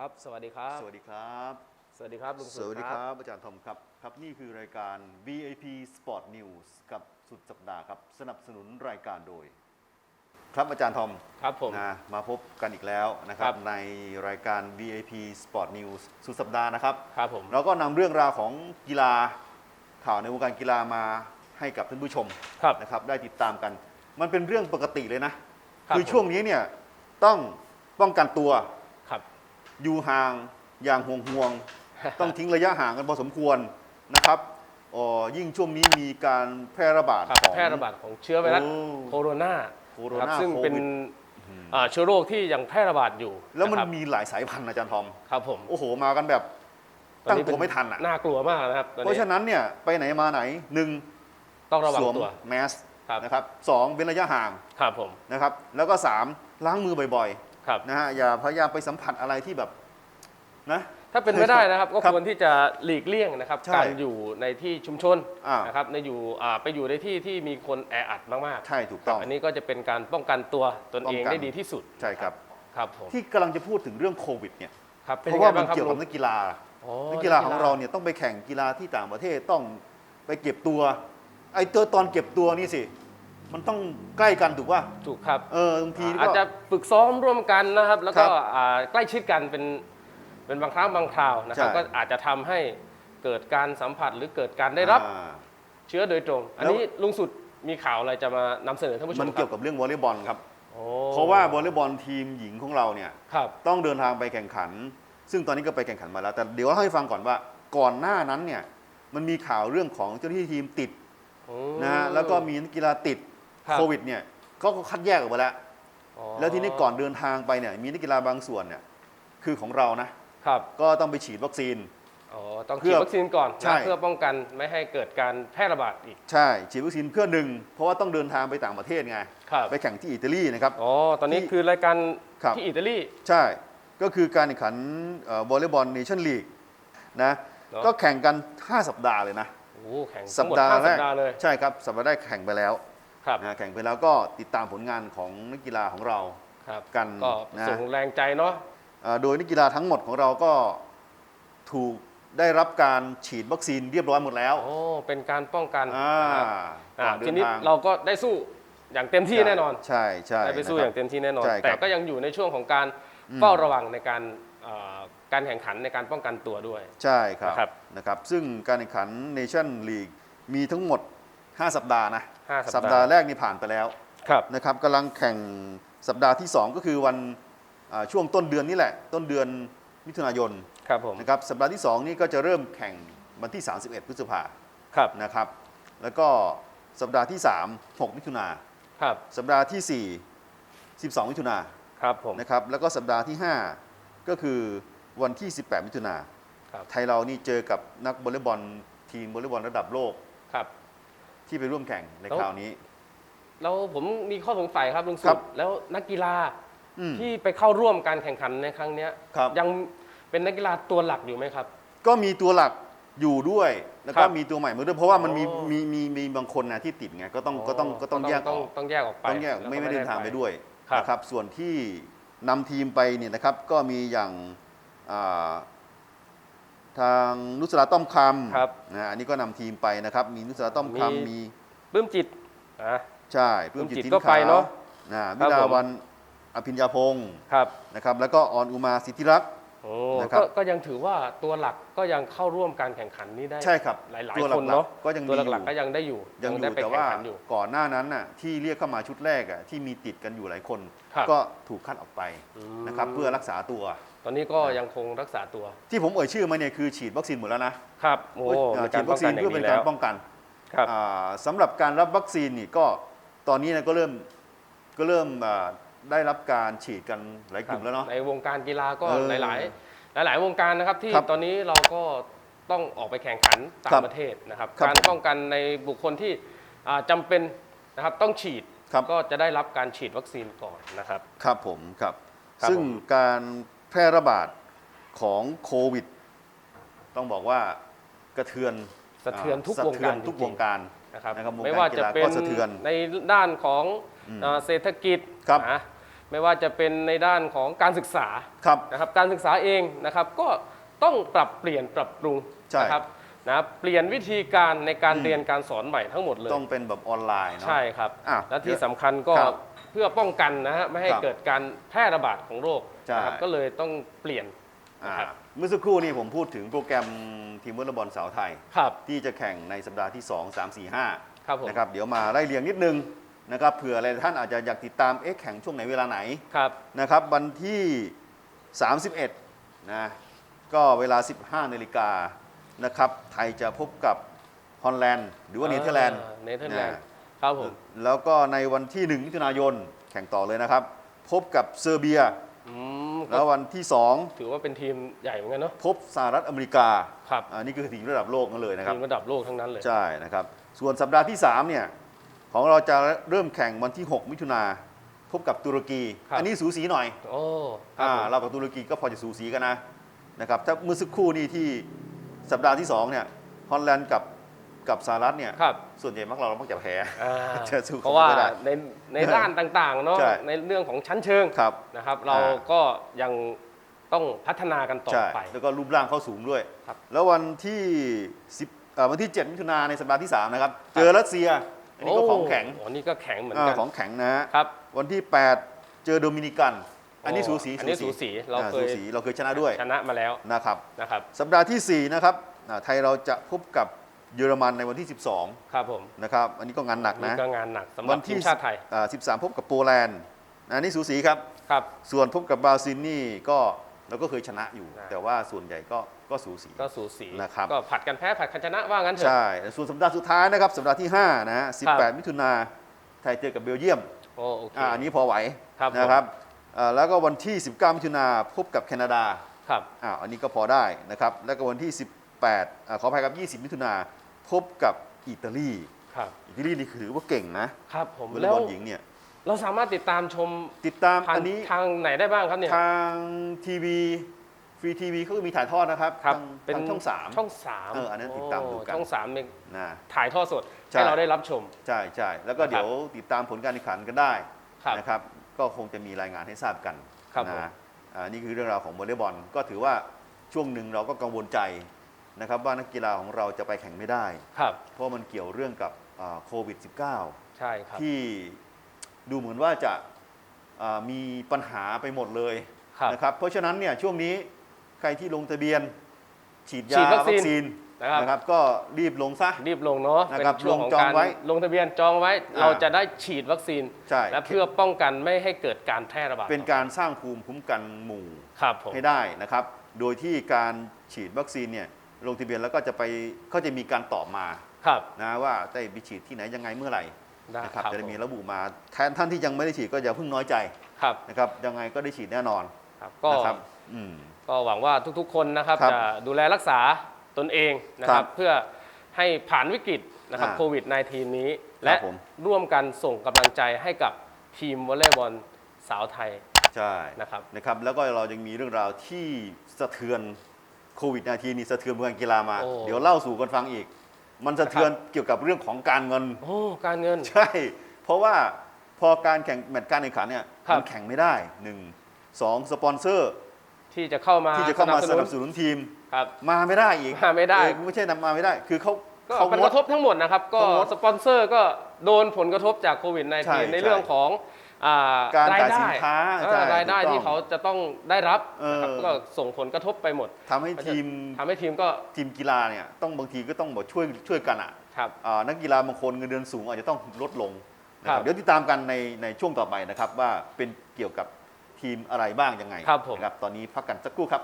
ครับ สวัสดีครับ สวัสดีครับ สวัสดีครับลุงสสุวัสดีครับ อาจารย์ทอมครับ ครับ นี่คือรายการ VIP Sport News กับสุดสัปดาห์ครับ สนับสนุนรายการโดย ครับอาจารย์ทอมครับผม นะมาพบกันอีกแล้วนะครับ ครับ ในรายการ VIP Sport News สุดสัปดาห์นะครับ ครับผม เราก็นำเรื่องราวของกีฬาข่าวในวงการกีฬามาให้กับท่านผู้ชมครับนะครับได้ติดตามกัน มันเป็นเรื่องปกติเลยนะครับคือช่วงนี้เนี่ยต้องป้องกันตัวครับ อยู่ห่างอย่างห่วงห่วงๆต้องทิ้งระยะห่างกันพอสมควรนะครับอ๋อยิ่งช่วงนี้มีการแพร่ระบาดครับของแพร่ระบาดของเชื้อไวรัสโอ้โคโรนาโคโรครับนาซึ่งโคเป็นวิดอ่าเชื้อโรคที่ยังแพร่ระบาดอยู่ แล้วมันะครับมีหลายสายพันธุ์อาจารย์ทอมครับผมโอ้โหมากันแบบตอตั้งเป็ตัวไม่ทันอะน่ากลัวมากนะครับตอนเพราะนี้ฉะนั้นเนี่ยไปไหนมาไหนหนึ่งต้องระวังสวมตัวแมสครับนะครับสองเว้นระยะห่างครับผมนะครับ แล้วก็สามล้างมือบ่อย ครับๆนะฮะอย่าพยายามไปสัมผัสอะไรที่แบบนะ ถ้าเป็นไม่ได้นะครับ ก็ครับควรที่จะหลีกเลี่ยงนะครับ ใช่การอยู่ในที่ชุมชนอ่าน นะครับในอยู่อ่าไปอยู่ในที่ที่มีคนแออัดมากใช่ถูกๆต้อง อันนี้ก็จะเป็นการป้องกันตัวตนเองป้องกัน ได้ดีที่สุดใช่ครับ ครับผมที่กำลังจะพูดถึงเรื่องโควิดเนี่ยครับป็นเพยังราะไงว่ามันบ้างครับเกี่ยวกับลุงนักกีฬา อ๋อนักกีฬาของเราเนี่ยต้องไปแข่งกีฬาที่ต่างประเทศต้องไปเก็บตัว ไอ้ตัวตอนเก็บตัวนี่สิ มันต้องใกล้กันถูกป่ะถูกครับ เออบางทีอาจก็ จะฝึกซ้อมร่วมกันนะครับ แล้วก็ครับอ่าใกล้ชิดกันเป็นเป็นบางครั้งบางคราวนะครับ ใช่ ก็อาจจะทำให้เกิดการสัมผัสหรือเกิดการได้รับอ่า เชื้อโดยตรง อันแล้ว นี้ลุงสุดมีข่าวอะไรจะมานำเสนอท่านผู้ชมมันคเกี่รัยวกับเรื่องวอลเลย์บอลครับ โอ้เพราะว่าวอลเลย์บอลทีมหญิงของเราเนี่ย ครับ ต้องเดินทางไปแข่งขัน ซึ่งตอนนี้ก็ไปแข่งขันมาแล้ว แต่เดี๋ยวเล่าให้ฟังก่อนว่า ก่อนหน้านั้นเนี่ย มันมีข่าวเรื่องของเจ้าหน้าที่ทีมติดอืมนะฮะ แล้วก็มีนักกีฬาติด ครับ โควิดเนี่ยเขาก็คัดแยกออกมาแล้ว อ๋อแล้วทีนี้ก่อนเดินทางไปเนี่ยมีนักกีฬาบางส่วนเนี่ยคือของเรานะครับก็ต้องไปฉีดวัคซีน อ๋อต้องเพื่ฉีดอวัคซีนก่อนใช่ นะเพื่อป้องกันไม่ให้เกิดการแพร่ระบาดอีกใช่ฉีดวัคซีนเพื่อหนึ่งเพราะว่าต้องเดินทางไปต่างประเทศไงครับไปแข่งที่อิตาลีนะครับ อ๋อตอนนี้ที่คือรายการครับ ที่อิตาลี ใช่ก็คือการแข่งขันวอลเลย์บอลเนชั่นลีกนะเนอะ ก็แข่งกัน 5 สัปดาห์เลยนะ โอ้แข่งสัทั้ปงหมดดาห์ห้าแรสักปดาห์เลย ใช่ครับสัปดาห์แรกแข่งไปแล้ว ครับนะแข่งไปแล้วก็ติดตามผลงานของนักกีฬาของเราครับกันก็นะส่งแรงใจเนาะอ่าโดยนักกีฬาทั้งหมดของเราก็ถูกได้รับการฉีดวัคซีนเรียบร้อยหมดแล้วโอ้เป็นการป้องกันอ่านะครับก่อ่าอนเดิทีนนี้ทางเราก็ได้สู้อย่างเต็มที่แน่นอนใช่ใช่ได้ไปสู้นะคอรับ ย่างเต็มที่แน่นอน ใช่ครับแต่ก็ยังอยู่ในช่วงของการอืม เฝ้าระวังในการเอ่อการแข่งขันในการป้องกันตัวด้วย ใช่ครับนะครับ นะครับ ซึ่งการแข่งขันเนชั่นลีกมีทั้งหมด 5 สัปดาห์นะห้าสัสัปปดาดาห์ห์แรกนี่ผ่านไปแล้วครับนะครับกำลังแข่งสัปดาห์ที่ 2 ก็คือวันอ่าช่วงต้นเดือนนี่แหละ ต้นเดือนมิถุนายนครับผมนะครับสัปดาห์ที่ 2 นี่ก็จะเริ่มแข่งวันที่ 31 พฤษภาครับนะครับ แล้วก็สัปดาห์ที่ 3 6 มิถุนาครับสัปดาห์ที่ 4 12 มิถุนาครับผม นะครับแล้วก็สัปดาห์ที่ 5 ก็คือวันที่ 18 มิถุนาครับ ไทยเรานี่เจอกับนักวอลเลย์บอลทีมวอลเลย์บอลระดับโลก ครับ ที่ไปร่วมแข่งในแล้วคราวนี้ แล้วผมมีข้อสงสัยครับลุงคสุรัดบแล้วนักกีฬาอืม ที่ไปเข้าร่วมการแข่งขันในครั้งเนี้ยครับ ยังเป็นนักกีฬาตัวหลักอยู่ไหมครับ ก็มีตัวหลักอยู่ด้วย แล้วคก็รับมีตัวใหม่มาด้วยเพราะว่ามันมีอ๋อ มีมีมีบางคนนะที่ติดไงก็ต้องก็ต้องก็ต้องแยกอต้องอกต้องแยกออกไปต้องแยกล้วไม่ไม่เดินทางไปด้วยครับ นะครับ ส่วนที่นำทีมไปเนี่ยนะครับ ก็มีอย่างอ่า ทางนุสราต้อมคครับำนะอันนี้ก็นำทีมไปนะครับ มีนุสราต้อมมีคำมีปลื้มจิตนะใช่ปลื้มปลื้มจิจิตตทิ้ก็งไปขาวเนอะนะครัวิบลาผม วันอภิญญาพงศ์ครับ นะครับ แล้วก็ออนอุมาสิทธิรักษ์ โอ้นะครับ ก็ก็ยังถือว่าตัวหลักก็ยังเข้าร่วมการแข่งขันนี้ได้ใช่ครับหลายตัวๆหลัคนกเนาะๆก็ยังตัวมีอหลักๆก็ยู่ยังได้อยู่ยังอได้ยู่ไปแต่แข่ว่างขันอยู่ ก่อนหน้านั้นน่ะที่เรียกเข้ามาชุดแรกอะที่มีติดกันอยู่หลายคน ครับก็ถูกคัดออกไปอืม นะครับเพื่อรักษาตัว ตอนนี้ก็ยังคงรักษาตัวที่ผมเอ่ยชื่อมาเนี่ยคือฉีดวัคซีนหมดแล้วนะครับโอ้เอ่อมีฉีการดป้วัองคซีกันนอย่าเพื่องเป็นนี้กาแล้รวป้องกันครับ อ่าสำหรับการรับวัคซีนนี่ก็ตอนนี้เนี่ยก็เริ่มก็เริ่มอ่า ได้รับการฉีดกันหลายกลุ่มแล้วเนาะ ในวงการกีฬาก็เออหลาย ๆ หลาย ๆ วงการนะครับที่ครับตอนนี้เราก็ต้องออกไปแข่งขันต่าครังบประเทศนะครับ ครับการป้องกันในบุคคลที่อ่าจำเป็นนะครับต้องฉีดครับ ก็จะได้รับการฉีดวัคซีนก่อนนะครับ ครับผมครับ ครับซึ่งผม การแพร่ระบาดของโควิด ต้องบอกว่ากระเทือนสะเทือนทุกสะวงเทืการนทุกจริวงงๆการนะครับนะครับวงการไม่ว่าจะกีฬาเป็ก็นสะเทือนในด้านของ อืมอ่าเศรษฐกิจครับ นะไม่ว่าจะเป็นในด้านของการศึกษา ครับ นะครับการศึกษาเองนะครับก็ต้องปรับเปลี่ยนปรับปรุงใช่ นะครับนะเปลี่ยนวิธีการในการอืมเรียนการสอนใหม่ทั้งหมดเลย ต้องเป็นแบบออนไลน์เนาะ ใช่ครับ อะและที่เดี๋ยวสำคัญก็ครับเพื่อป้องกันนะฮะไม่ให้ครับเกิดการแพร่ระบาดของโรคใช่นะครับก็เลยต้องเปลี่ยน อ่าครับ เมื่อสักครู่นี้ผมพูดถึงโปรแกรมทีมวอลเลย์บอลสาวไทย ครับ ที่จะแข่งในสัปดาห์ที่ 2 3 4 5ครับผม นะครับเดี๋ยวมาไล่เรียงนิดนึง นะครับเผื่ออะไรท่านอาจจะอยากติดตามเอ๊ะแข่งช่วงไหนเวลาไหนครับ นะครับวันที่ 31นะก็เวลา 15นาฬิกานะครับไทยจะพบกับฮอลแลนด์หรือว่าเนเธอร์แลนด์เนเธอร์แลนด์นะครับผมแล้วก็ในวันที่1มิถุนายนแข่งต่อเลยนะครับ พบกับเซอร์เบียอืมก็แล้ววันที่ถือว่าเป็นทีมใหญ่เหมือนกันเนาะ2พบสหรัฐอเมริกาครับอันนี้คือทีมระดับโลกนั่นเลยนะครับทีมระดับโลกทั้งนั้นเลยใช่นะครับส่วนสัปดาห์ที่3เนี่ย ของเราจะเริ่มแข่งวันที่ 6 มิถุนาพบกับตุรกี ครับ อันนี้สูสีหน่อยโอ้ครับอ่าผมเรากับตุรกีก็พอจะสูสีกันนะนะครับถ้าเมื่อสักครู่นี้ที่สัปดาห์ที่2เนี่ยฮอลแลนด์กับกับสหรัฐเนี่ยครับส่วนใหญ่มักเราเรามักจะแพ้ อ่าจะสู้เพราะว่าเขาไม่ได้ในในด้านต่างๆเนาะใช่ ในเรื่องของชั้นเชิงครับ นะครับ เราอ่า ก็ยังต้องพัฒนากันต่อใช่ไป แล้วก็รูปร่างเขาสูงด้วย ครับแล้ววันที่10เอ่อวันที่ 7 มิถุนายนในสัปดาห์ที่ 3 นะครับ เจอรัสเซีย อันนี้ก็ของแข็งโอ้นี่ก็แข็งเหมือนอ่ากันของแข็งนะฮะครับ วันที่ 8 เจอโดมินิกัน อันนี้สูสีอันนี้สูสีเราอ่เคยสูสีเราเคยชนะด้วยชนะมาแล้วนะครับนะครับสัปดาห์ทีสี่4 นะครับอ่าไทยเราจะพบกับเยอรมันในวันที่ 12 ครับผมนะครับ อันนี้ก็งานหนักนี่นะก็งานหนักสำหวัรับทีที่มชาติไทยอ่า13 พบกับโปแลนด์อันนี้สูสีครับครับ ส่วนพบกับบราซิลนี่ก็ เราก็เคยชนะอยู่อ่าแต่ว่าส่วนใหญ่ก็ก็สูสี ก็สูสีนะครับ ก็ผัดกันแพ้ผัดกันชนะว่างั้นเถอะ ใช่ ส่วนสัปดาห์สุดท้ายนะครับสัปดาห์ที่ 5 นะฮะ18 มิถุนาไทยเจอกับเบลเยียมโอ้โอเคอ่าอันนี้พอไหวครับผมนะครับอ่าแล้วก็วันที่ 19 มิถุนาพบกับแคนาดาครับอ่าอันนี้ก็พอได้นะครับ แล้วก็วันที่ 18อ่าขออภัยครับ 20 มิถุนาพบกับอิตาลีครับอิตาลีนี่คือถือว่าเก่งนะครับผมวอลเลแล้ย์วบอลหญิงเนี่ย เราสามารถติดตามชมติดตามทางอันนี้ทางไหนได้บ้างครับเนี่ย ทางทีวีฟรีทีวีเขาก็มีถ่ายทอดนะครับครับทางเป็น ทางช่องสาม ช่องสามเอออันนั้นติดตามดูกันโช่องสามเนี่ยนะ ถ่ายทอดสดใช่ ให้เราได้รับชม ใช่ใช่แล้วก็นะครับเดี๋ยวติดตามผลการแข่งขันกันได้ครับนะครับ ก็คงจะมีรายงานให้ทราบกันครับผม นะอ่านี่คือเรื่องราวของวอลเลย์บอลก็ถือว่าช่วงหนึ่งเราก็กังวลใจนะครับว่านักกีฬาของเราจะไปแข่งไม่ได้ ครับ เพราะมันเกี่ยวเรื่องกับอ่าโควิด -19 ใช่ครับ ที่ ดูเหมือนว่าจะอ่ามีปัญหาไปหมดเลยครับนะครับเพราะฉะนั้นเนี่ยช่วงนี้ใครที่ลงทะเบียน ฉีดฉียาดวัคซีนวัคซีนนะครับนะครับก็รีบลงซะรีบลงเนาะนะเป็นครับช่วงของลงจองการไว้ลงทะเบียนจองไว้อ่าเราจะได้ฉีดวัคซีนใช่และเพื่อป้องกันไม่ให้เกิดการแพร่ระบาดเป็นการสร้างภูมิคุ้มกันหมู่ครับผมให้ได้นะครับ โดยที่การฉีดวัคซีนเนี่ยลงทะเบียนแล้วก็จะไปก็จะมีการตอบมาครับนะว่าได้ไปฉีดที่ไหนยังไงเมื่อไหร่ ได้นะคครัรับบจะได้มีผม ระบุมาแทนท่านที่ยังไม่ได้ฉีดก็อย่าเพิ่งน้อยใจครับนะครับยังไงก็ได้ฉีดแน่นอนครับก็นะครับอืม ก็หวังว่าทุกๆคนนะครับครับจะดูแลรักษาตนเองนะคครัรับบเพื่อให้ผ่านวิกฤตนะครับอ่าโควิด -19 นี้คและรับผม ร่วมกันส่งกำลังใจให้กับทีมวอลเลย์บอลสาวไทยใช่ นะครับ นะครับแล้วก็เรายังมีเรื่องราวที่สะเทือนโควิด -19 นี่สะเทือนวงการกีฬามา โอ้ เดี๋ยวเล่าสู่กันฟังอีก มันสะเทือนเกี่ยวกับเรื่องของการเงิน โอ้การเงิน ใช่ เพราะว่าพอการแข่งแมตช์การแข่งขันเนี่ยครับ มันแข่งไม่ได้หนึ่งสองสปอนเซอร์ที่จะเข้ามาที่จะเข้ามาสนับสนุนนุนทีม ครับ มาไม่ได้อีกมาไม่ได้ เออไม่ใช่นำมาไม่ได้ คือเขาก็เขาผลงกด ระทบทั้งหมดนะครับ ก็เขางดสปอนเซอร์ก็โดนผลกระทบจากโควิด ใช่ -19 ในเรื่องของอ่า การรายจ่ายได้สินค้าเออใช่รายได้ถูกต้องที่เขาจะต้องได้รับนะครับเออก็ส่งผลกระทบไปหมดทำให้ทีมทำให้ทีมก็ทีมกีฬาเนี่ยต้องบางทีก็ต้องบอกช่วยช่วยกันอะครับอ่านักกีฬาบางคนเงินเดือนสูงอาจจะต้องลดลงนะคครัรับบเดี๋ยวติดตามกันในในช่วงต่อไปนะครับว่าเป็นเกี่ยวกับทีมอะไรบ้างยังไงครับผมนะครับตอนนี้พักกันสักครู่ครับ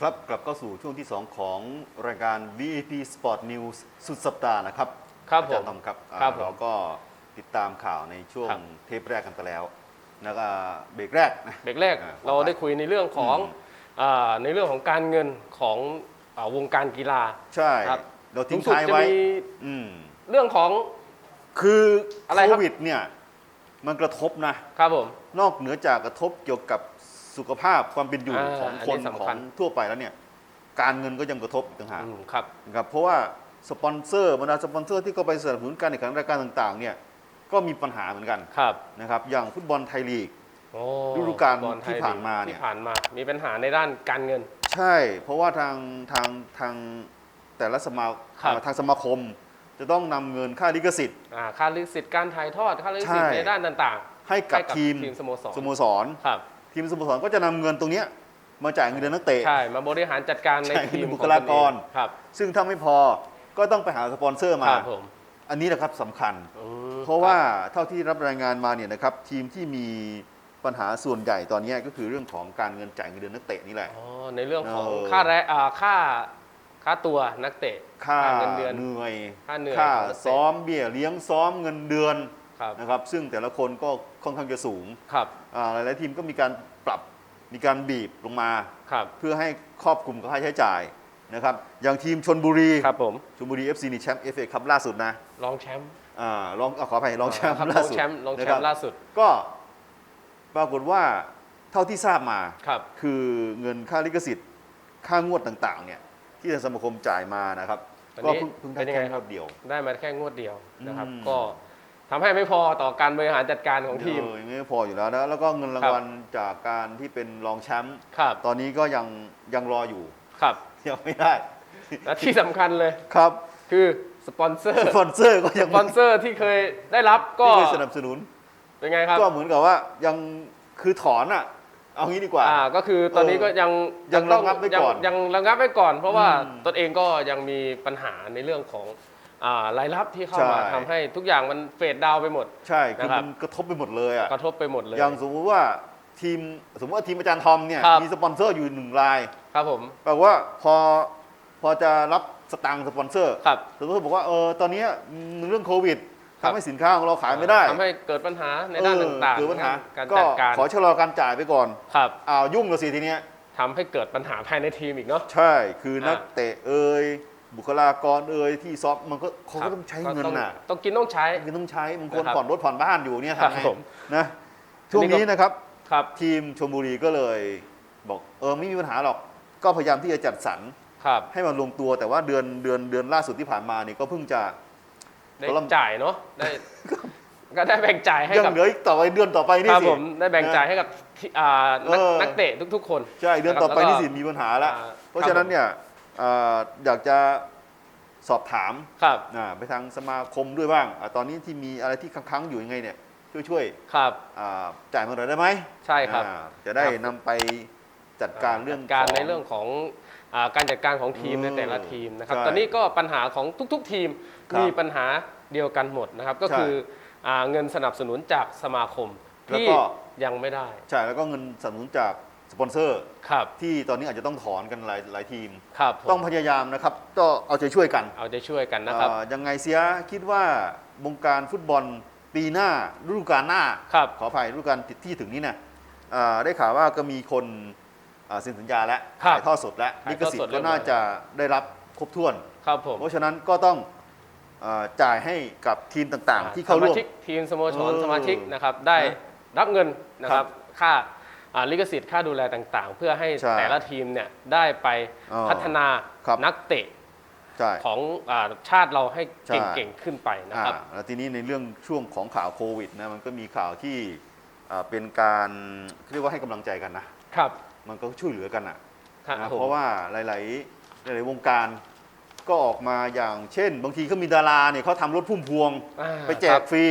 ครับครับกลับเข้าสู่ช่วงที่ 2 ของรายการ VIP Sport News สุดสัปดาห์นะครับครับอาจารย์ผมทอมครับอ่าครับผมเราก็ติดตามข่าวในช่วงครับ เทปแรกกันไปแล้วแล้วก็เบรกแรกนะ เบรกแรกอ่าเราได้คุยในเรื่องของอืมอ่าในเรื่องของการเงินของอ่าวงการกีฬา ใช่ครับ เราทิ้งสูงสุดท้ายจะไว้มีอืมเรื่องของ คืออะไรโคครับ วิดเนี่ยมันกระทบนะ ครับผม นอกเหนือจากกระทบเกี่ยวกับ สุขภาพความเป็นอยู่อ่าของอันคนี้นสำขอคัญ งทั่วไปแล้วเนี่ยการเงินก็ยังกระทบอีกต่างหาก อืมครับ นะครับเพราะว่าสปอนเซอร์บรรดาสปอนเซอร์ที่เขาไปสนับสนุนการแข่งขันรายการต่างๆเนี่ยก็มีปัญหาเหมือนกันครับนะครับอย่างฟุตบอลไทยลีก โอ้ฤดูกาลบอไทยที่ผ่านมาเนี่ย ที่ผ่านมา มีปัญหาในด้านการเงิน ใช่ เพราะว่าทางทางทางแต่ละสมาครับ ทางสมาคม จะต้องนำเงินค่าลิขสิทธิ์ อ่าค่าลิขสิทธิ์การถ่ายทอด ค่าลิขสิทธิ์ใช่ในด้านต่าง ให้ๆกับให้ทีมทีมสโมสร สโมสรครับ ทีมสโมสรก็จะนำเงินตรงเนี้ยมาจ่ายเงินเดือนนักเตะ ใช่ มาบริหารจัดการในใช่ทีมบุคลากร ของตนเองครับ ซึ่งถ้าไม่พอก็ต้องไปหาสปอนเซอร์คมา รับผมอันนี้แหละครับสำคัญ อืมเพราะว่าเท่าที่รับรายงานมาเนี่ยนะครับทีมที่มีปัญหาส่วนใหญ่ตอนเนี้ยก็คือเรื่องของการเงินจ่ายเงินเดือนนักเตะนี่แหละ อ๋อในเรื่องของเออ ค่าแรงอ่าค่าค่าตัวนักเตะค่าเงินเดือน เหนื่อยค่าเหนื่อยค่าของนักเตะซ้อมเบี้ยเลี้ยงซ้อมเงินเดือน ครับ นะครับ ซึ่งแต่ละคนก็ค่อนข้างจะสูงครับ อ่าหลายๆทีมก็มีการปรับมีการบีบลงมา ครับ เพื่อให้ครอบคลุมกับค่าใช้จ่ายนะครับ อย่างทีมชนบุรีครับผมชลบุรี FC นี่แชมป์ FA คัพล่าสุดนะรองแชมป์อ่ารองอะขออภัยรองแชมป์ครับล่ารองสุดแชมป์รองแชนะคมบป์ล่าสุด ก็ปรากฏว่าเท่าที่ทราบมา ครับ คือเงินค่าลิขสิทธิ์ ค่างวดต่างๆ เนี่ย ที่ทางสมาคมจ่ายมานะครับอันก็นี้เพิ่งเพิ่งได้เป็นยังไงแค่คงรัวบ ดเดียว ได้มาแค่งวดเดียวนะครับ อืม ก็ ทำให้ไม่พอต่อการบริหารจัดการของทีม เออยังไม่พออยู่แล้วนะแล้วก็เงินราครังบวัลจากการที่เป็นรองแชมป์ครับ ตอนนี้ก็ยังยังรออยู่ครับยังไม่ได้และที่สำคัญเลยครับคือสปอนเซอร์สปอนเซอร์ก็สยังปอนเซอร์ที่เคยได้รับก็ที่เคยสนับสนุน เป็นไงครับก็เหมือนกับว่ายังคือถอนอะ เอางี้ดีกว่า อ่าก็คือตอนนี้เออก็ยังยังต้อระงับไว้ก่อนยังยังระงับไว้ก่อน เพราะว่าอืม ตนเองก็ยังมีปัญหาในเรื่องของอ่า รายรับที่เข้ามาใช่ ทำให้ทุกอย่างมันเฟดดาวน์ไปหมด ใช่คือนะครับ มันกระทบไปหมดเลยอะกระทบไปหมดเลย อย่างสมมติว่าทีมสมมติว่าทีมอาจารย์ทอมเนี่ยครับ มีสปอนเซอร์อยู่หนึ่งรายครับผมแปลว่าพอพอจะรับสตังค์สปอนเซอร์ ครับสมมติบอกว่าเออตอนเนี้ยเรื่องโควิดครับทำให้สินค้าของเราขายไม่ได้ทำให้เกิดปัญหาในด้านเออต่างๆเกิดปัญหาการก็จัดการขอชะลอการจ่ายไปก่อนครับอ้าวยุ่งเลยสิทีเนี้ยทำให้เกิดปัญหาภายในทีมอีกเนาะ ใช่คือนักอ่าเตะเอ่ย บุคลากรเอ่ยที่ซ้อมมันก็เขาครัก็บต้องใช้เงินก็ต้องน่ะต้องกินต้องใช้เงินต้องใช้บางคนนะครับผ่อนรถผ่อนบ้านอยู่เนี่ยครับทำไงผมนะช่วงนี้นะครับครับทีมชลบุรีก็เลยบอกเออไม่มีปัญหาหรอกก็พยายามที่จะจัดสรรครับให้มันลงตัวแต่ว่าเดือนเดือนเดือนล่าสุดที่ผ่านมาเนี่ยก็เพิ่งจะได้ก็ลำจ่ายเนาะได้ก็ได้แบ่งจ่ายให้ยังกับเหลืออีกต่อไปเดือนต่อไปนี่ครับสิผมได้แบ่งจ่ายให้กับที่อ่านักเออนักเตะทุกๆ คน ใช่เดือนต่อไปแล้วก็นี่สิมีปัญหาแล้วอ่าเพราะฉะนั้นเนี่ยเอ่ออยากจะสอบถามครับ อ่าไปทางสมาคมด้วยบ้างอาตอนนี้ที่มีอะไรที่ค้างๆอยู่ยังไงเนี่ย ช่วยช่วยครับ ๆอ่าจ่ายมาหน่อยได้ไหมใช่ครับ อ่าจะได้ครับนำไปจัดการเรื่องจัดการข ในเรื่องของอ่าการจัดการของทีมเออในแต่ละทีมนะครับ ใช่ตอนนี้ก็ปัญหาของทุกๆทีมครับมีปัญหาเดียวกันหมดนะครับ ก็ใช่คืออ่าเงินสนับสนุนจากสมาคมแล้วที่ก็ ยังไม่ได้ ใช่แล้วก็เงินสนับสนุนจาก สปอนเซอร์ครับ ที่ตอนนี้อาจจะต้องถอนกันหลายหลายทีม ครับผมต้องพยายามนะครับ ก็เอาใจช่วยกันเอาใจช่วยกันนะครับ เอ่อยังไงเสียคิดว่าวงการฟุตบอลปีหน้าฤดูกาลหน้า ครับ ขออภัยฤดูกาลที่ถึงนี้เนี่ยเอ่อได้ข่าวว่าก็มีคนเอ่อเซ็นสัญญาแล้วครับถ่ายทอดสดแล้วถ่าลิยขทอดสิทสดธิ์เรีก็ยบร้อย น่าจะได้รับครบถ้วน ครับผมเพราะฉะนั้นก็ต้องเอ่อจ่ายให้กับทีมต่างๆ ที่เข้าสร่วมามชิกทีมสโมสรเออสมาชิกนะครับได้นะรับเงินนะคครัรับบค่าอ่า ลิขสิทธิ์ค่าดูแลต่างๆ เพื่อให้ใช่แต่ละทีมเนี่ยได้ไปอ๋อพัฒนาครับ นักเตะใช่ ของอาชาติเราให้ใช่ เก่งๆขึ้นไปนะอ่าครับแล้วทีนี้ในเรื่องช่วงของข่าวโควิดนะมันก็มีข่าวที่อ่าเป็นการเรียกว่าให้กำลังใจกันนะครับมันก็ช่วยเหลือกันอะครับนะผมเพราะว่าหลายๆหลายๆวงการก็ออกมาอย่างเช่น บางทีเขามีดาราเนี่ยเขาทำรถพุ่มพวงอ่าไปแจครักบฟรี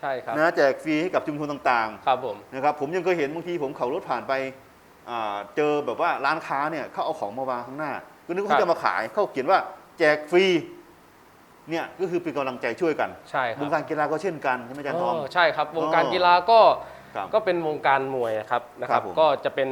ใช่ครับนะแจกฟรีให้กับชุมชนต่างครับผมๆนะครับผมยังเคยเห็นบางทีผมขับรถผ่านไปอ่าเจอแบบว่าร้านค้าเนี่ยเขาเอาของมาวางข้างหน้า ก็นึกว่าเขาจะมาขายเขาเขียนว่าแจกฟรีเนี่ยก็คือเป็นกำลังใจช่วยกันใช่ควรังบการกีฬาก็เช่นกันใช่ไหมอาจารย์ทอมอ๋อใช่ครับวงอ๋อการกีฬาก็ครับก็เป็นวงการมวยนะครับนะคครัรับบผม ก็จะเป็น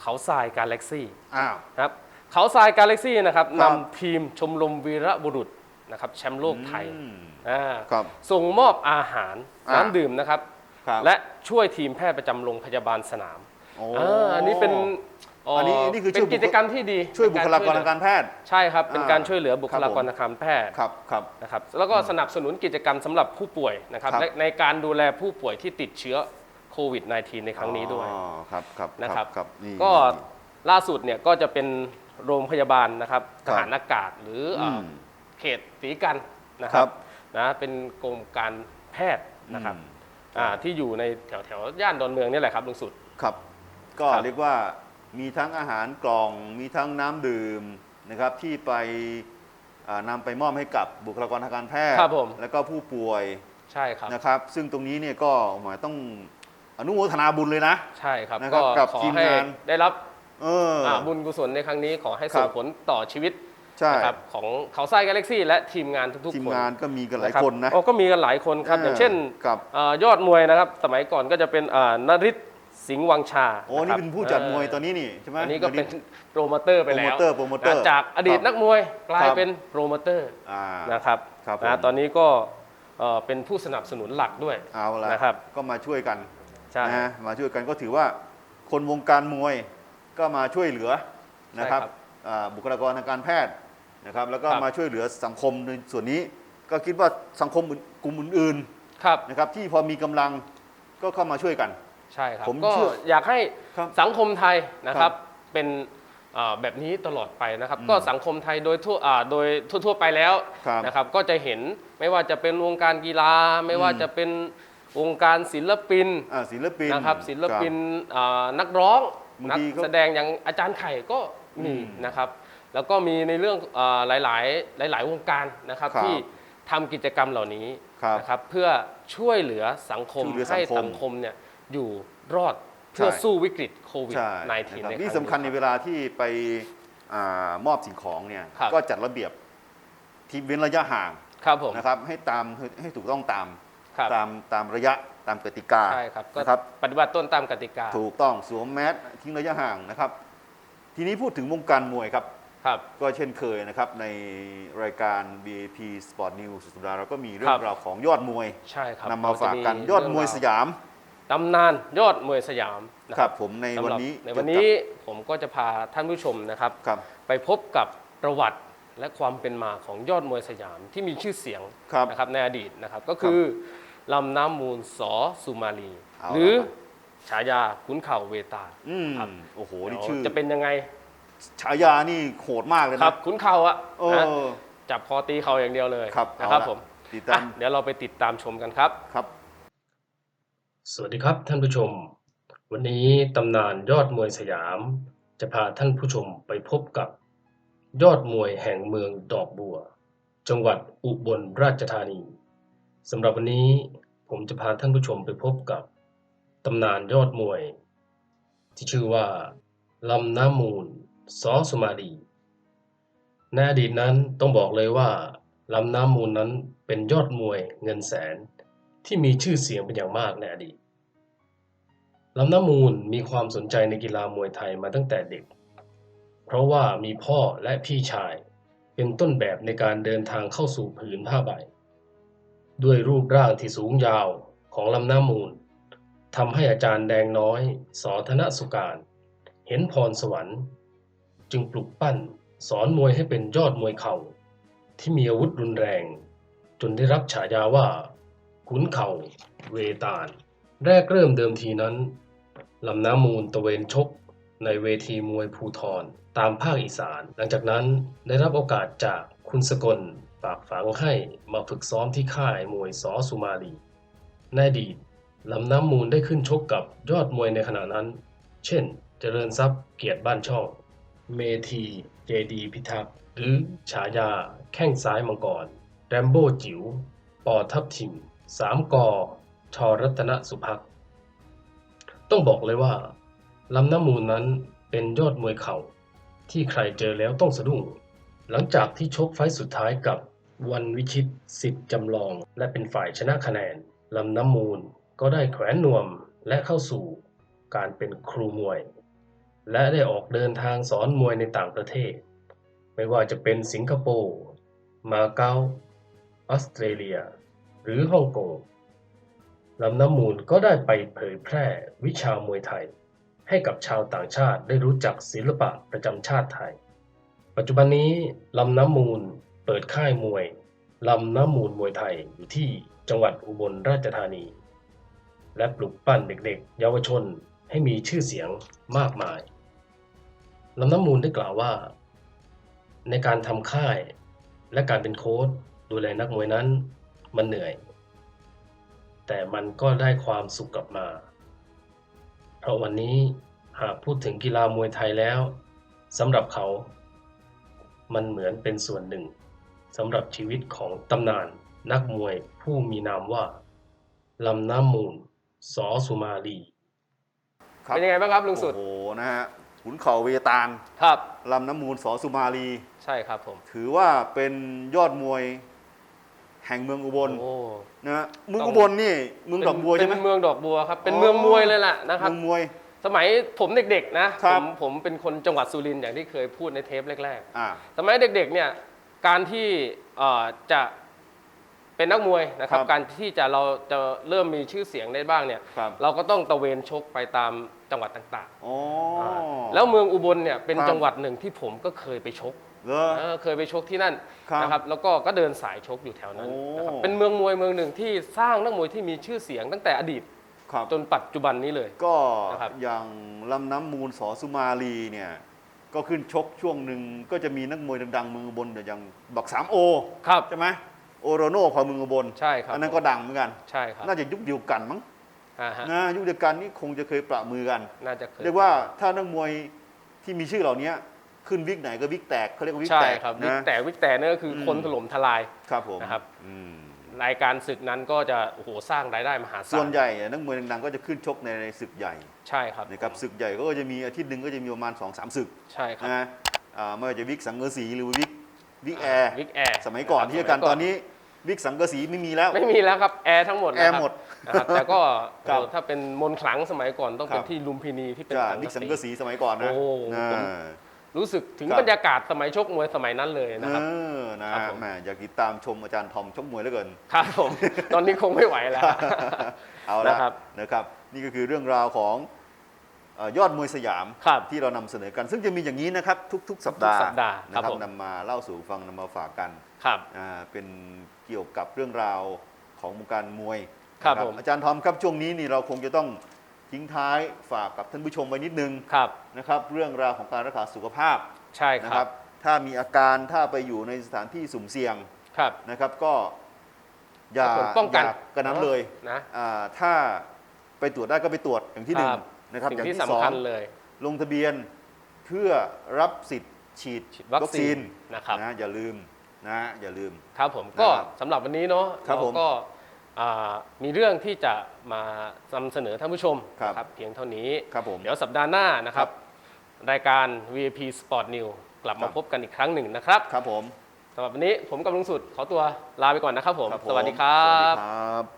เขาทรายกาแล็กซี่อ้าว นะครับเขาทรายกาแล็กซี่นะครับครันำบทีมชมรมวีระบุรุษ นะครับแชมป์โลกไทยอืมอ่าครับ ส่งมอบอาหารอ่าน้ำดื่มนะครับ ครับ และช่วยทีมแพทย์ประจำโรงพยาบาลสนามโอ้อ่าอันนี้เป็นอันนี้นี่คือเป็ช่วยนกิจกรรมที่ดีช่วยบุคลากรเป็นทางการแพทย์ ใช่ครับ เป็นอ่าการช่วยเหลือบุคลากรครับผม ทางการแพทย์ ครับครับ นะครับแล้วก็สนับสนุนกิจกรรมสำหรับผู้ป่วยนะครับครับ และในการดูแลผู้ป่วยที่ติดเชื้อโควิด -19 ในครั้งนี้ด้วยอ๋อครับครับนะครับครับนี่ ก็ล่าสุดเนี่ยก็จะเป็นโรงพยาบาลนะครับคทรับหารอากาศหรือออืม เขตสีกันนะคครัรับบนะเป็นกรมการแพทย์นะครับอืมอ่าที่อยู่ในแถวแถวๆย่านดอนเมืองนี่แหละครับลุงสุดครับ ก็ครับเรียกว่ามีทั้งอาหารกล่องมีทั้งน้ำดื่มนะครับที่ไปอ่านำไปมอบให้กับบุคลากรทางการแพทย์ครับผมแล้วก็ผู้ป่วยใช่ครับนะครับ ซึ่งตรงนี้เนี่ยก็หมายต้องอนุโมทนาบุญเลยนะ ใช่ครับนะครับก็กับขอทีมให้งานได้รับเอออ่าบุญกุศลในครั้งนี้ขอให้ครัส่งบผลต่อชีวิต ใช่ นะครับของเขาไส้กาแล็กซี่และทีมงานทุกทีมๆคน งานก็มีกันหลายรับคนนะ โอ้ก็มีกันหลายคนครับ เอออย่างเช่นครับอ่ายอดมวยนะครับ สมัยก่อนก็จะเป็นอ่านริศสิงห์วังชาโอ้นี่ะครับเป็นผู้จัดมวยตอนนี้นี่ใช่ไหม อันนี้ก็เป็นโปรโมเตอร์ไปแล้วโปรโมเตอร์โปรโมเตอร์นะจากอดีตครับนักมวยกลายครับ เป็นโปรโมเตอร์อ่า นะครับครับผม นะตอนนี้ก็เอ่อเป็นผู้สนับสนุนหลักด้วยเอาละนะครับก็มาช่วยกันใช่ นะมาช่วยกันก็ถือว่าคนวงการมวยก็มาช่วยเหลือนะครับใช่ครับ อ่าบุคลากรทางการแพทย์ นะครับแล้วก็ครับ มาช่วยเหลือสังคมในส่วนนี้ ก็คิดว่าสังคมอื่นกลุ่มอื่นครับ ๆนะครับที่พอมีกำลังก็เข้ามาช่วยกัน ใช่ครับผมก็เชื่ออยากให้ครับสังคมไทยนะคครัรับบเป็นอ่าแบบนี้ตลอดไปนะครับ อืมก็สังคมไทยโดยทั่วอ่าโดยทั่วๆไปแล้วครับนะครับ ก็จะเห็นไม่ว่าจะเป็นวงการกีฬา ไม่ว่าอืม จะเป็นวงการศิลปินอ่าศิลปิน นะครับ ศิลปินคอ่านักร้องบางนักทีก็แสดงอย่างอาจารย์ไข่ก็มีอืมนะครับ แล้วก็มีในเรื่องอ่าหลาย ๆ หลาย ๆ วงการนะครับครับที่ทำกิจกรรมเหล่านี้ครับนะครับเพื่อช่วยเหลือสังคมช่วยเหลือสัให้งคมสังคมเนี่ยอยู่รอดเพื่อใช่ สู้วิกฤตโควิด ใช่19นะในคครับรั้งนี่สำคัญในนี้เวลาที่ไปอามอบสิ่งของเนี่ยครับ ก็จัดระเบียบที่เว้นระยะห่างครับผมนะครับให้ตามให้ถูกต้องตามครับตามตามระยะตามกติกาใช่ครับก็นะครับ ปฏิบัติต้นตามกติกา ถูกต้องสวมแมสทิ้งระยะห่างนะครับ ทีนี้พูดถึงวงการมวยครับ ครับก็เช่นเคยนะครับในรายการ BAP Sport News สุดสัปดาห์เราก็มีเรื่อครังบราวของยอดมวยใช่ครับนำมาฝากกันเรจะยอดมวยสยามตำนานยอดมวยสยามนะคครัรับบผมในสำหวันรับนี้ในวันนี้ผมก็จะพาท่านผู้ชมนะครับครับ ไปพบกับประวัติและความเป็นมาของยอดมวยสยามที่มีชื่อเสียงครับนะครับในอดีตนะครับก็คือลำน้ำมูลสอสุมาลีเอาหรือละครับฉายาขุนเข่าเวตาลอืมครับโอ้โหเดี๋นี่ยวชื่อจะเป็นยังไง ฉายานี่โหดมากเลยคนะรับขุนเข่าอะโอ้นะจับคอตีเข่าอย่างเดียวเลยครับนะครับเอาละผมติดตาม อะเดี๋ยวเราไปติดตามชมกันครับ ครับ สวัสดีครับท่านผู้ชม วันนี้ตำนานยอดมวยสยาม จะพาท่านผู้ชมไปพบกับ ยอดมวยแห่งเมืองดอกบัว จังหวัดอุบลราชธานีสำหรับวันนี้ผมจะพาท่านผู้ชมไปพบกับตำนานยอดมวย ที่ชื่อว่าลำน้ำมูล ซอสุมาลีในอดีตนั้นต้องบอกเลยว่าลำน้ำมูลนั้นเป็นยอดมวยเงินแสนที่มีชื่อเสียงเป็นอย่างมากในอดีตลำน้ำมูลมีความสนใจในกีฬามวยไทยมาตั้งแต่เด็ก เพราะว่ามีพ่อและพี่ชายเป็นต้นแบบในการเดินทางเข้าสู่ผืนผ้าใบ ด้วยรูปร่างที่สูงยาวของลำน้ำมูลทำให้อาจารย์แดงน้อย สอธนสุการ เห็นพรสวรรค์ จึงปลุกปั้น สอนมวยให้เป็นยอดมวยเข่า ที่มีอาวุธรุนแรง จนได้รับฉายาว่า ขุนเข่า เวตาล แรกเริ่มเดิมทีนั้นลำน้ำมูลตะเวนชก ในเวทีมวยภูทรตามภาคอีสาน หลังจากนั้นได้รับโอกาสจากคุณสกลฝากฝังให้มาฝึกซ้อมที่ค่ายมวยสอสุมาลีในอดีตลำน้ำมูลได้ขึ้นชกกับยอดมวยในขณะนั้น เช่น เจริญทรัพย์เกียรติบ้านช่อง เมทีเจดีพิทักษ์หรือฉายาแข้งซ้ายมังกร แรมโบ้จิ๋ว ปอทับทิมสามกอชอรัตนสุภักต้องบอกเลยว่าลำน้ำมูลนั้นเป็นยอดมวยเข่า ที่ใครเจอแล้วต้องสะดุ้ง หลังจากที่ชกไฟสุดท้ายกับวันวิชิตสิทธิ์จำลอง และเป็นฝ่ายชนะคะแนนลำน้ำมูลก็ได้แขวนนวมและเข้าสู่การเป็นครูมวย และได้ออกเดินทางสอนมวยในต่างประเทศ ไม่ว่าจะเป็นสิงคโปร์ มาเก๊า ออสเตรเลีย หรือฮ่องกงลำน้ำมูลก็ได้ไปเผยแพร่วิชามวยไทย ให้กับชาวต่างชาติได้รู้จักศิลปะประจำชาติไทย ปัจจุบันนี้ลำน้ำมูลเปิดค่ายมวยลำน้ำมูลมวยไทยอยู่ที่จังหวัดอุบลราชธานี และปลุกปั้นเด็กๆ เยาวชนให้มีชื่อเสียงมากมาย ลำน้ำมูลได้กล่าวว่า ในการทำค่าย และการเป็นโค้ชดูแลนักมวยนั้น มันเหนื่อย แต่มันก็ได้ความสุขกลับมา เพราะวันนี้หากพูดถึงกีฬามวยไทยแล้วสำหรับเขา มันเหมือนเป็นส่วนหนึ่งสำหรับชีวิตของตำนานนักมวยผู้มีนามว่าลำน้ำมูลสอสุมาลี ครับเป็นยังไงบ้างครับลุงสุด โอ้โหนะฮะ ขุนเข่าเวตาลครับ ลำน้ำมูลสอสุมาลี ใช่ครับผม ถือว่าเป็นยอดมวยแห่งเมืองอุบลโอ้ นะฮะเมืองต้องอุบลนี่เมืองดอกบัวใช่ไหม เป็นเมืองดอกบัวครับ เป็นอ๋อเมืองมวยเลยล่ะนะครับ เมืองมวย สมัยผมเด็กๆนะครับผมผมเป็นคนจังหวัดสุรินทร์อย่างที่เคยพูดในเทปแรกอ่า ๆ สมัยเด็กๆเนี่ย การที่เอ่อจะเป็นนักมวยนะครับ ครับการที่จะเราจะเริ่มมีชื่อเสียงได้บ้างเนี่ย ครับ เราก็ต้องตะเวนชกไปตาม จังหวัดต่างอ๋อๆออ่าแล้วเมืองอุบลเนี่ยเป็นครับจังหวัดหนึ่งที่ผมก็เคยไปชกเหรอ เออเคยไปชกที่นั่นครับนะครับ แล้วก็ก็เดินสายชกอยู่แถวนั้นโอ้ นะครับเป็นเมืองมวยเมืองหนึ่งที่สร้างนักมวยที่มีชื่อเสียงตั้งแต่อดีตครับ จนปัจจุบันนี้เลย ก็นะครับ อย่างลำน้ำมูลสอสุมาลีเนี่ย ก็ขึ้นชกช่วงหนึ่งก็จะมีนักมวยดังๆเมืองอุบลอย่างบักสามโอครับ ใช่ไหมโอโรโน่พอเมืองอุบลใช่ครับ อันนั้นก็ดังเหมือนกัน ใช่ครับ น่าจะยุคเดียวกันมั้ง อ่าฮะ นะยุคเดียวกันนี่คงจะเคยประมือกัน น่าจะเคย เรียกว่าถ้านักมวยที่มีชื่อเหล่านี้ขึ้นวิกไหนก็วิกแตกเขาเรียกว่าวิกใช่แตกครับวิกนะ แต่วิกแต่เนี่ยก็คืออม คนถล่มทลาย ครับผมนะครับ อืมรายการศึกนั้นก็จะโอ้โหสร้างรายได้มหาศาลส่วนใหญ่นักมวยดังๆก็จะขึ้นชกในศึกใหญ่ใช่ครับนะครับศึกใหญ่ก็จะมีอาทิตย์หนึ่งก็จะมีประมาณ2อสามศึกใช่ครับนะอ่าไม่ว่าจะวิกสังเกสีหรือวิกวิกแอร์ วิกแอร์สมัยก่อนที่กันตอนนี้วิกสังเกสีไม่มีแล้ว ไม่มีแล้วครับแอร์ทั้งหมดแอร์หมด นะครับแต่ก็ครับโอ้ถ้าเป็นมนต์ขลังสมัยก่อนต้องเป็นครับที่ลุมพินีที่เป็นจ้าสังวิกสังกะเกสี สีสมัยก่อนนะโอ้นะผม รู้สึกถึงครับ บรรยากาศสมัยชกมวยสมัยนั้นเลยนะครับ เออนะครับผม แหมอยากติดตามชมอาจารย์ทอมชกมวยเหลือเกิน ครับผม ตอนนี้คงไม่ไหวแล้ว เอาละนะครับ นะครับ นี่ก็คือเรื่องราวของเอ่อยอดมวยสยาม ครับ ที่เรานำเสนอกัน ซึ่งจะมีอย่างนี้นะครับ ทุกๆ สัปดาห์ทุกสัปดาห์นะครับผม นำมาเล่าสู่ฟังนำมาฝากกันครับ อ่าเป็นเกี่ยวกับเรื่องราวของวงการมวย ครับนะผม อาจารย์ทอมครับช่วงนี้นี่เราคงจะต้องทิ้งท้ายฝากกับท่านผู้ชมไว้นิดนึงครับ นะครับเรื่องราวของการรักษาสุขภาพใช่คนะรัครับ บ ถ้ามีอาการถ้าไปอยู่ในสถานที่สุ่มเสี่ยงครับ นะครับก็อย่าผลป้องกันย่ากันนั้นเลยนะอ่าถ้าไปตรวจได้ก็ไปตรวจอย่างที่หนึ่งครับ นะครับสิ่อย่างงที่ที่สอสำคังญเลย ลงทะเบียนเพื่อรับสิทธิ์ฉีดฉีดวัคซีนนะครับ นะอย่าลืมนะอย่าลืม ครับผมนะครับก็สำหรับวันนี้เนาะครับเราผม ก็อ่า มีเรื่องที่จะมานำเสนอท่านผู้ชมครับนะเพียงเท่านี้ ครับผมเดี๋ยวสัปดาห์หน้านะครับ รายการ VIP Sport News กลับครัมาบพบกันอีกครั้งหนึ่งนะครับครับผมสำหรับวันนี้ผมกับลุงสุดขอตัวลาไปก่อนนะครับผม ครับผมสวัสดีครัสวัสดีบ ครับ